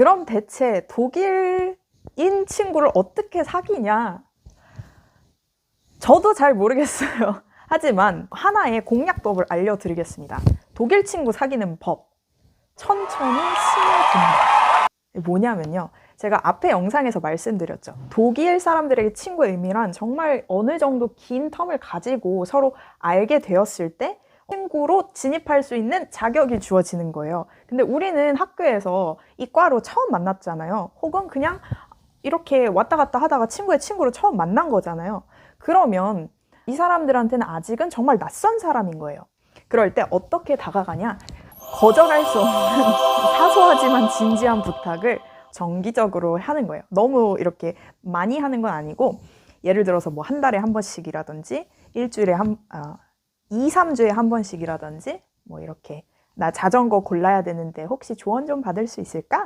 그럼 대체 독일인 친구를 어떻게 사귀냐? 저도 잘 모르겠어요. 하지만 하나의 공략법을 알려드리겠습니다. 독일 친구 사귀는 법. 천천히 스며듭니다. 뭐냐면요. 제가 앞에 영상에서 말씀드렸죠. 독일 사람들에게 친구의 의미란 정말 어느 정도 긴 텀을 가지고 서로 알게 되었을 때 친구로 진입할 수 있는 자격이 주어지는 거예요. 근데 우리는 학교에서 이과로 처음 만났잖아요. 혹은 그냥 이렇게 왔다 갔다 하다가 친구의 친구로 처음 만난 거잖아요. 그러면 이 사람들한테는 아직은 정말 낯선 사람인 거예요. 그럴 때 어떻게 다가가냐? 거절할 수 없는 사소하지만 진지한 부탁을 정기적으로 하는 거예요. 너무 이렇게 많이 하는 건 아니고 예를 들어서 뭐 한 달에 한 번씩이라든지 일주일에 한 아, 2, 3주에 한 번씩이라든지 뭐 이렇게 나 자전거 골라야 되는데 혹시 조언 좀 받을 수 있을까?